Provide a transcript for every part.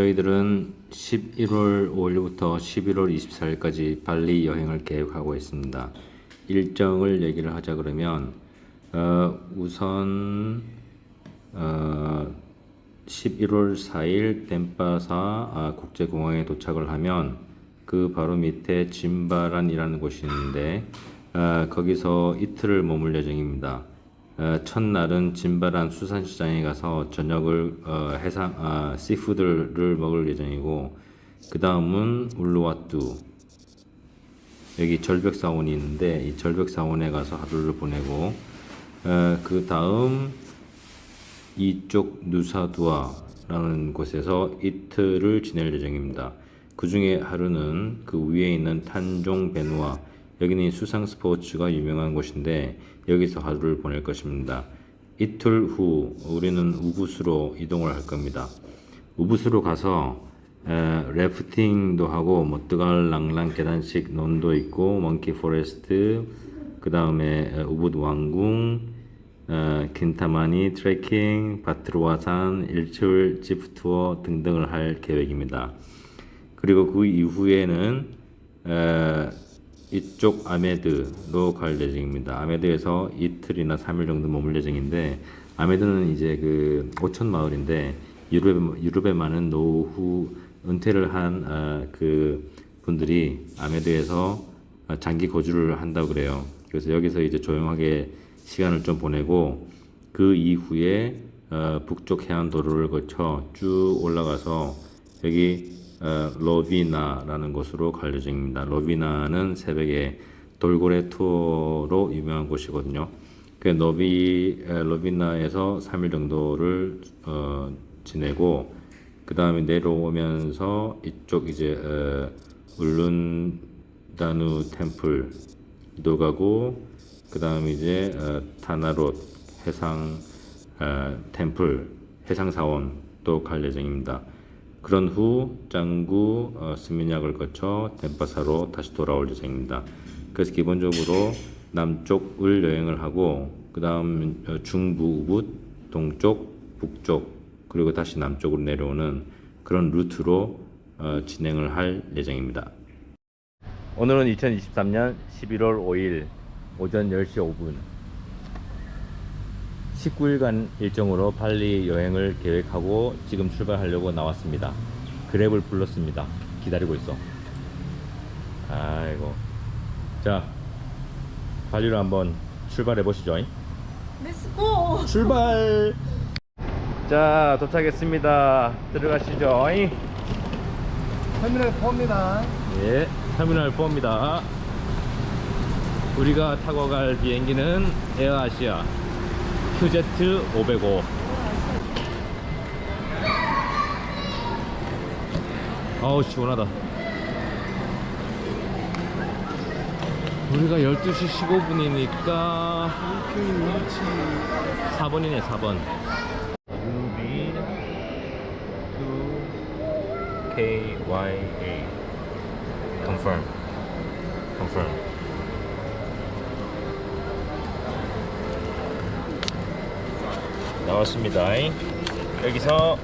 어, 저희들은 11월 5일부터 11월 24일까지 발리 여행을 계획하고 있습니다. 일정을 얘기를 하자 그러면 어, 우선 어, 11월 4일 덴파사 아, 국제공항에 도착을 하면 그 바로 밑에 짐바란이라는 곳이 있는데 아, 거기서 이틀을 머물 예정입니다. 어, 첫날은 짐바란 수산시장에 가서 저녁을 어, 해상 아, 씨푸드를 먹을 예정이고 그 다음은 울루와뚜 여기 절벽 사원이 있는데 이 절벽 사원에 가서 하루를 보내고 어, 그 다음 이쪽 누사두아라는 곳에서 이틀을 지낼 예정입니다. 그 중에 하루는 그 위에 있는 탄종 베누아 여기는 수상 스포츠가 유명한 곳인데 여기서 하루를 보낼 것입니다. 이틀 후 우리는 우붓으로 이동을 할 겁니다. 우붓으로 가서 에, 래프팅도 하고 모뜨갈 랑랑 계단식 논도 있고 먼키 포레스트 그 다음에 우붓 왕궁 어, 킨타마니 트레킹, 바트로와산, 일출 지프 투어 등등을 할 계획입니다. 그리고 그 이후에는 에, 이쪽 아메드로 갈 예정입니다. 아메드에서 이틀이나 3일 정도 머물 예정인데 아메드는 이제 그 오천 마을인데 유럽에, 유럽에 많은 노후 은퇴를 한그 분들이 아메드에서 장기 거주를 한다고 그래요. 그래서 여기서 이제 조용하게 시간을 좀 보내고 그 이후에 어, 북쪽 해안 도로를 거쳐 쭉 올라가서 여기 어, 로비나라는 곳으로 갈 예정입니다. 로비나는 새벽에 돌고래 투어로 유명한 곳이거든요. 그 에, 로비나에서 3일 정도를 어, 지내고 그 다음에 내려오면서 이쪽 이제 어, 울룬다누 템플도 가고 그 다음에 이제 어, 타나롯 해상 어, 템플 해상 사원도 갈 예정입니다. 그런 후 짱구 어, 스미냑을 거쳐 덴파사로 다시 돌아올 예정입니다. 그래서 기본적으로 남쪽을 여행을 하고 그 다음 중부 우붓 동쪽 북쪽 그리고 다시 남쪽으로 내려오는 그런 루트로 어, 진행을 할 예정입니다. 오늘은 2023년 11월 5일 오전 10시 5분 19일간 일정으로 발리 여행을 계획하고 지금 출발하려고 나왔습니다. 그랩을 불렀습니다. 기다리고 있어. 아이고. 자, 발리로 한번 출발해 보시죠. 렛츠고! 출발! 자, 도착했습니다. 들어가시죠. 터미널 포입니다. 예, 터미널 4입니다. 우리가 타고 갈 비행기는 에어아시아 QZ 505. 어우, 시원하다. 우리가 12시 15분이니까 4번이네, 4번. 루비 2 KYA. confirm confirm 나왔습니다. 여기서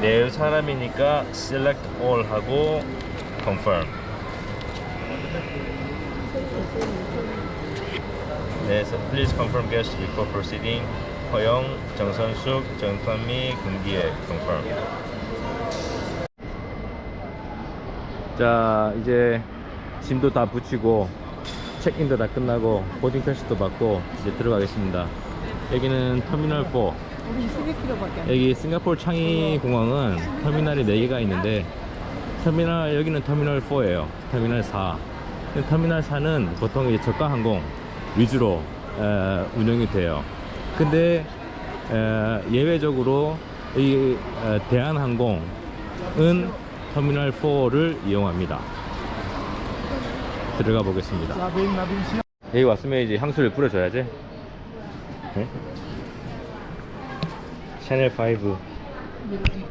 네 사람이니까 select all 하고 confirm. 네, so please confirm guests before proceeding. 허영, 정선숙, 정선미, 금기애 confirm. 자 이제 짐도 다 붙이고 체크인도 다 끝나고 보딩 패스도 받고 이제 들어가겠습니다 여기는 터미널 4 우리 21km밖에 안 여기 싱가포르 창이 공항은 터미널이 4개가 있는데 터미널 여기는 터미널 4예요. 터미널 4 근데 터미널 4는 보통 이제 저가 항공 위주로 에, 운영이 돼요. 근데 에, 예외적으로 이 에, 대한항공은 터미널 4를 이용합니다. 들어가 보겠습니다. 여기 왔으면 이제 향수를 뿌려줘야지 응? 샤넬 5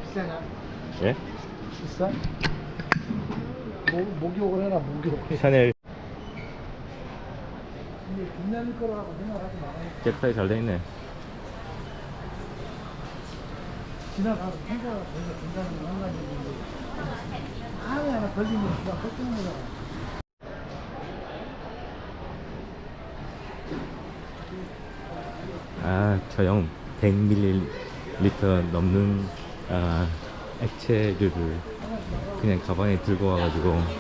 비싸냐? 예? 비싸? 목, 목욕을 해라 목욕. 샤넬 근데 빛나는 거라고 생각하지 마. 깨끗하게 잘돼 있네 지나가서 혼자가 거기서 된다는 한 가지 있는데 아무 하나 걸리면 그냥 걱정입니 아, 저형 100ml 넘는 아, 액체류를 그냥 가방에 들고 와가지고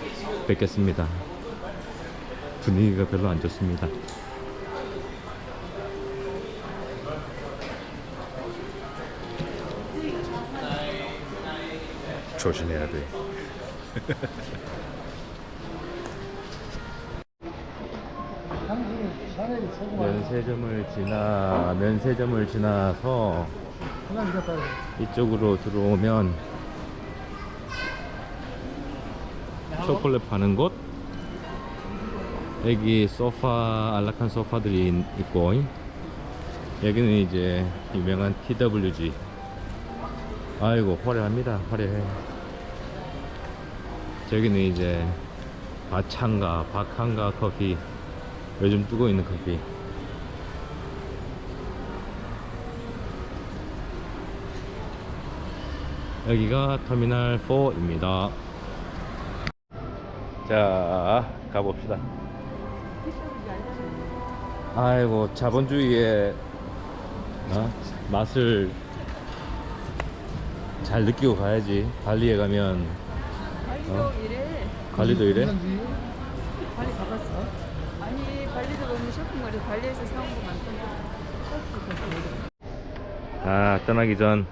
뺏겼습니다. 분위기가 별로 안 좋습니다. 조심해야 돼. 당신은 자네를 서고 와. 면세점을 지나 면세점을 지나서. 이쪽으로 들어오면 초콜릿 파는 곳? 여기 소파 안락한 소파들이 있- 있고. 여기는 이제 유명한 TWG 아이고 화려합니다. 화려해. 저기는 이제 바창가 박한가 커피. 요즘 뜨고 있는 커피 여기가 터미널 4입니다. 자, 가봅시다. 아이고, 자본주의의 어? 맛을 잘 느끼고 가야지. 발리에 가면 발리도 어? 이래. 발리도 이래? 발리 가봤어? 아니 발리도 보면 쇼핑몰에 발리에서 사온 거 많던데. 아, 떠나기 전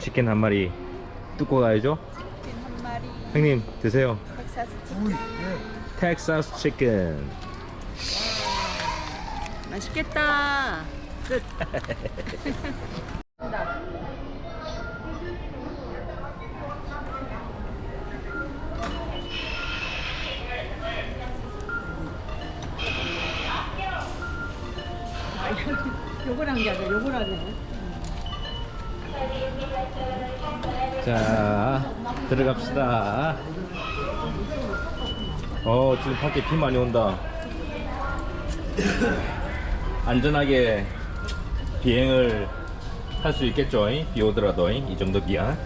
치킨 한 마리 뜯고 가야죠. 치킨 한 마리. 형님 드세요. 텍사스 치킨. 예. 텍사스 치킨. 맛있겠다. 끝. 아니라 요걸 하 자, 들어갑시다. 어, 지금 밖에 비 많이 온다. 안전하게 비행을 할 수 있겠죠? 비 오더라도 이 정도 비야.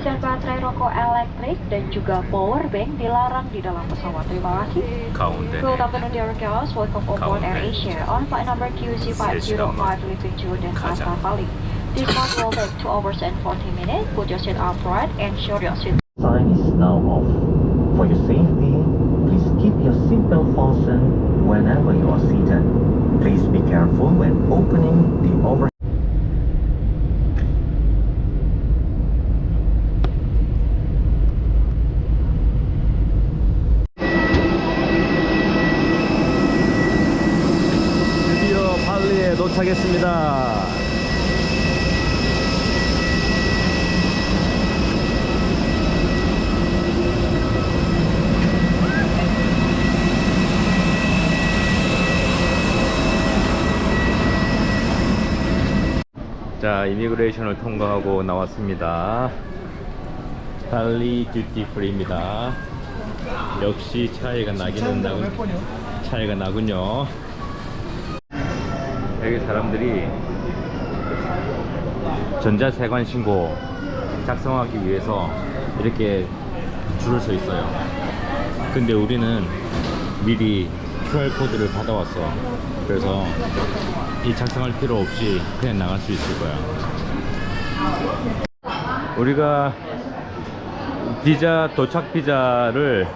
pengisian baterai rokok elektrik dan juga power bank dilarang di dalam pesawat. Terima kasih. Good afternoon, dear girls. Welcome aboard Air Asia on flight number QC505 leaving Jordan Kata Bali. This flight will take 2 hours and 40 minutes. Put your seat upright and show your seat. Sign is now off. For your safety, please keep your seatbelt fastened whenever you are seated. Please be careful when opening the overhead. 이미그레이션을 통과하고 나왔습니다. 발리 듀티 프리입니다. 역시 차이가 나기는 몇 나군? 차이가 나군요. 여기 사람들이 전자세관 신고 작성하기 위해서 이렇게 줄을 서 있어요. 근데 우리는 미리 QR코드를 받아왔어. 그래서 이 작성할 필요 없이 그냥 나갈 수 있을 거야. 우리가 비자 도착 비자를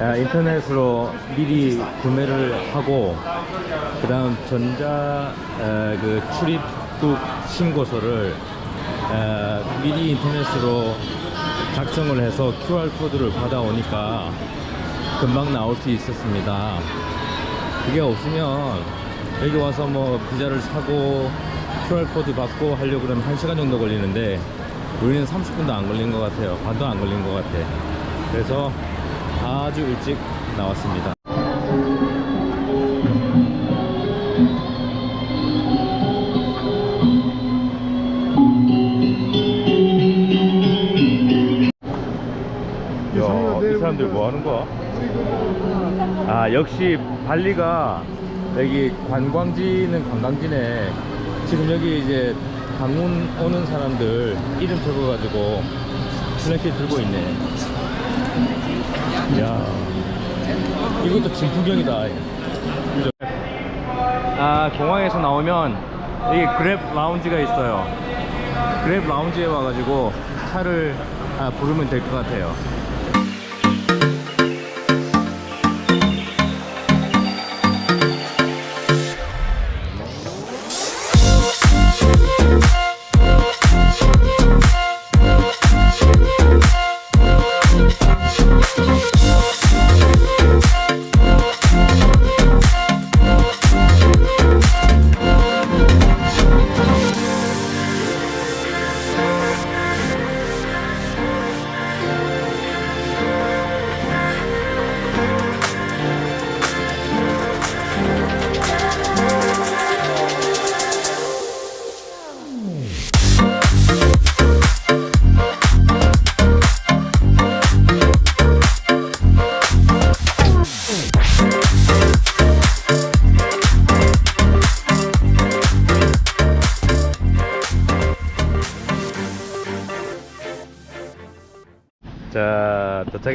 아, 인터넷으로 미리 구매를 하고 그 다음 전자 에, 그 출입국 신고서를 에, 미리 인터넷으로 작성을 해서 QR 코드를 받아오니까 금방 나올 수 있었습니다. 그게 없으면 여기 와서 뭐 비자를 사고 QR 코드 받고 하려고 그러면 1시간 정도 걸리는데 우리는 30분도 안 걸린 것 같아요. 반도 안 걸린 것 같아. 그래서 아주 일찍 나왔습니다. 야, 이 사람들 뭐 하는 거야? 아, 역시 발리가 여기 관광지는 관광지네. 지금 여기 이제 방문 오는 사람들 이름 적어가지고 슬래키 들고 있네. 이야, 이것도 진풍경이다. 아, 공항에서 나오면 여기 그랩 라운지가 있어요. 그랩 라운지에 와가지고 차를 아, 부르면 될 것 같아요.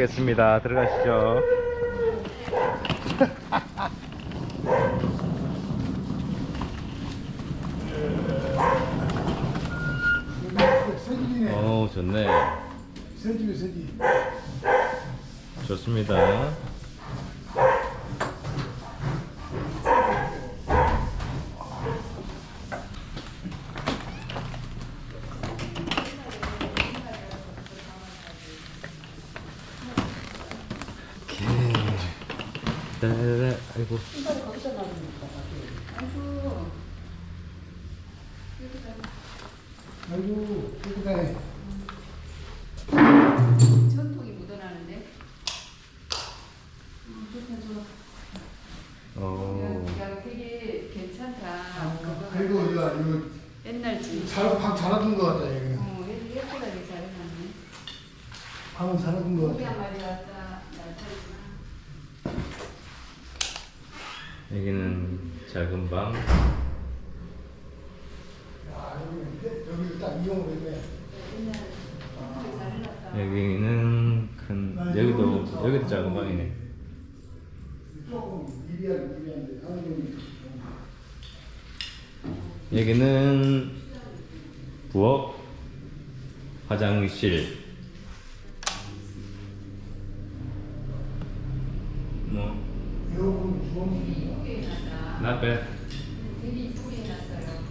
자, 도착했습니다. 들어가시죠. 어, 좋네. 새집이 새집. 좋습니다. 어. 야, 야, 되게 괜찮다. 그거 그리고 야 이거 옛날 집. 잘 방 잘하던 것 같다 여기는. 어, 얘- 예쁘게 잘해놨네. 방은 잘하던 것 고기 한 같아. 마리 왔다. 날타리구나. 여기는 작은 방. 야 여기 여기 딱 이용을 했네. 여기는 큰 여기도 여기도 작은 방이네. 조금 미비한 미비한데 하는 여기는 부엌, 화장실. 뭐.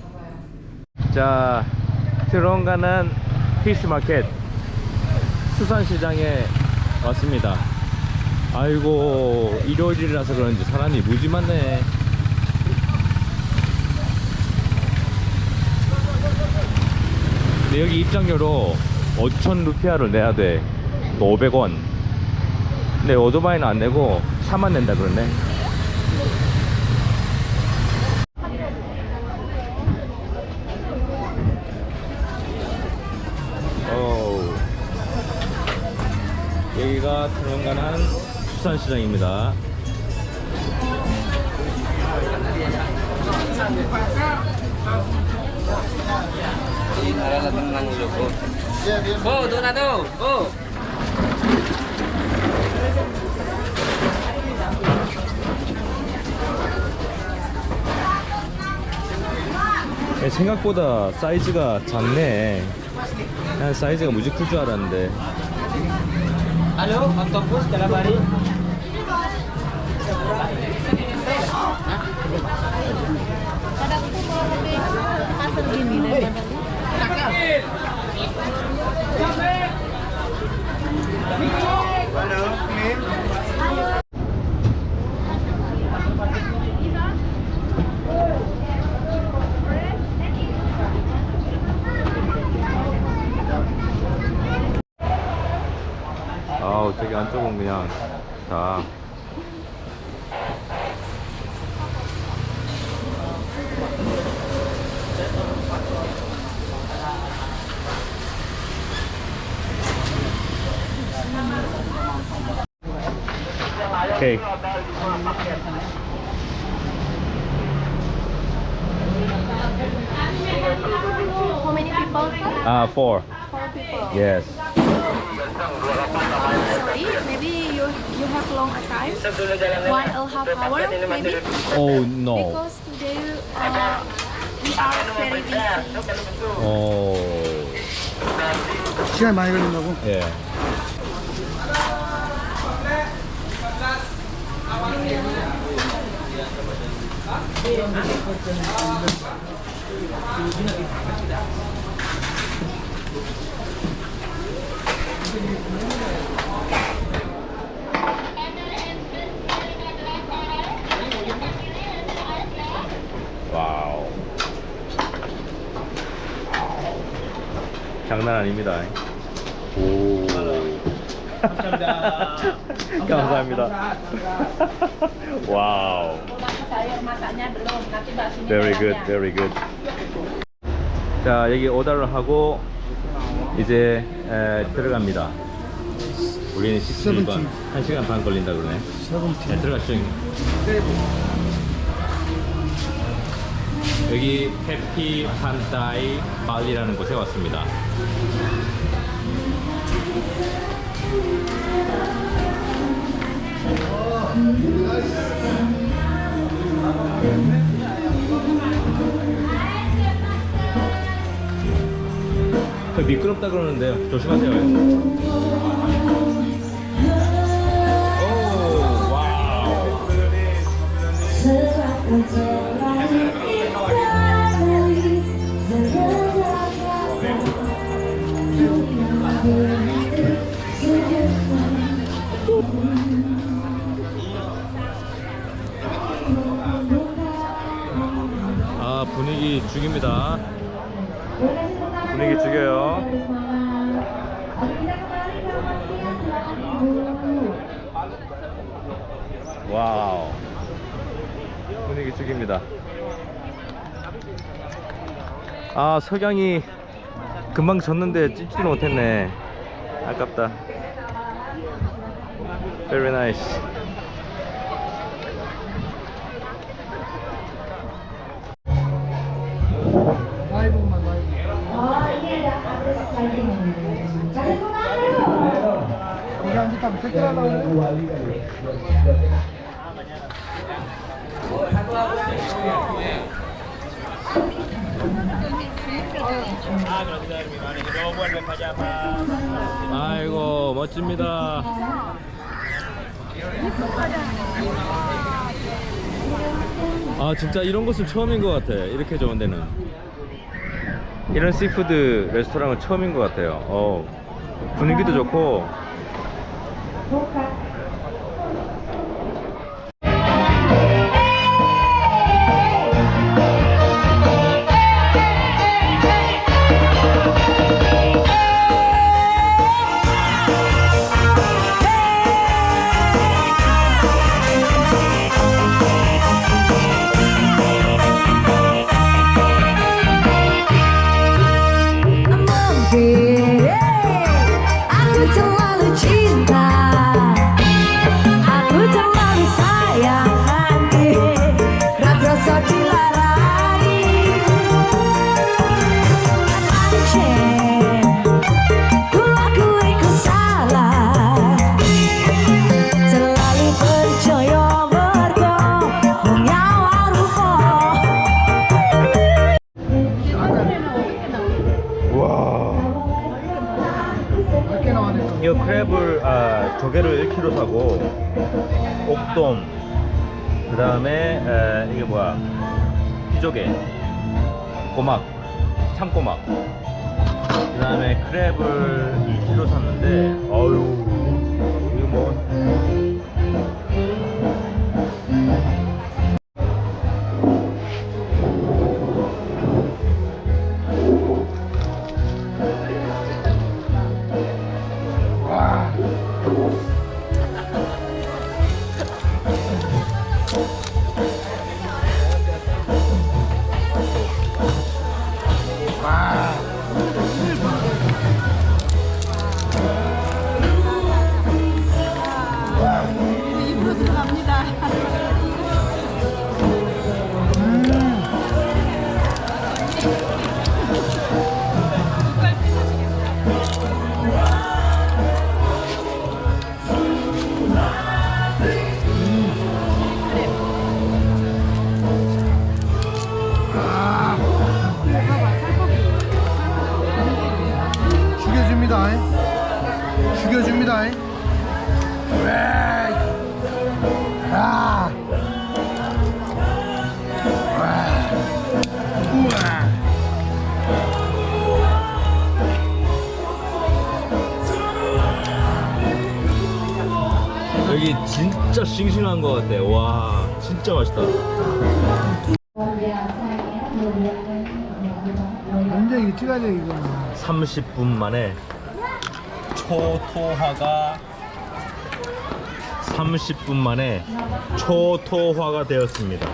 봐봐요. 자, 트론가는 피쉬마켓 수산시장에 왔습니다. 아이고 일요일이라서 그런지 사람이 무지 많네. 근데 여기 입장료로 5천 루피아를 내야 돼. 또 500원. 근데 오토바이는 안 내고 차만 낸다 그러네. 오. 여기가 트런가난 수산시장입니다. Oh, doon na to. Oh. 예, 생각보다 사이즈가 작네. 난 사이즈가 무지 클 줄 알았는데. Ano? Octopus, calamari. 아우, Ah, four. Four people. Yes. Sorry, maybe you you have long time. One and a half hour, maybe. Oh no. Because today uh, we are very busy. 어. 시간이 많이 걸린다고? 예. 와우. 장난 아닙니다. 오. 감사합니다. 와우. Very good, very good. 자, 여기 오더를 하고 이제 에, 들어갑니다. 우리는 17번 1시간 반 걸린다 그러네. 네, 들어가시죠. 여기 해피 판타이 발리라는 곳에 왔습니다. 그 미끄럽다 그러는데요. 조심하세요. 오, 와우. 아, 분위기 죽입니다. 분위기 죽여요. 와우. 분위기 죽입니다. 아, 석양이 금방 졌는데 찍지를 못했네. 아깝다. Very nice. 아이고, 멋집니다. 아, 진짜 이런 곳은 처음인 것 같아. 이렇게 좋은 데는. 이런 시푸드 레스토랑은 처음인 것 같아요. 어, 분위기도 좋고. 이거 크랩을 아, 조개를 1kg 사고 옥돔 그 다음에 이게 뭐야? 비조개 꼬막 참꼬막. 그 다음에 크랩을 2kg 샀는데 어유 싱싱한 것 같아. 와, 진짜 맛있다. 완전 일찌감적이구만. 30분 만에 초토화가 30분 만에 초토화가 되었습니다.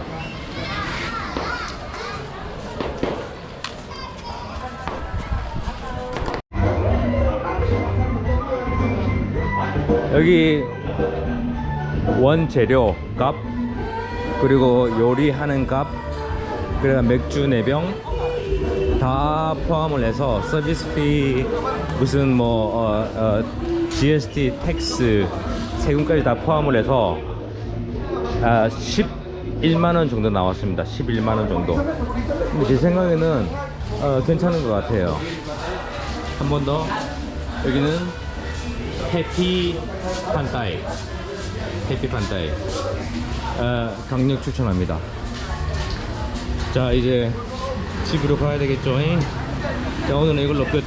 여기 원재료 값 그리고 요리하는 값 그리고 맥주 4병 다 포함을 해서 서비스 피 무슨 뭐 어, 어, GST 텍스 세금까지 다 포함을 해서 아, 11만 원 정도 나왔습니다. 11만 원 정도. 근데 제 생각에는 어, 괜찮은 것 같아요. 한 번 더 여기는 해피 판타이 해피 판타이 어, 강력 추천합니다. 자 이제 집으로 가야 되겠죠? 잉? 자 오늘은 이걸로 끝.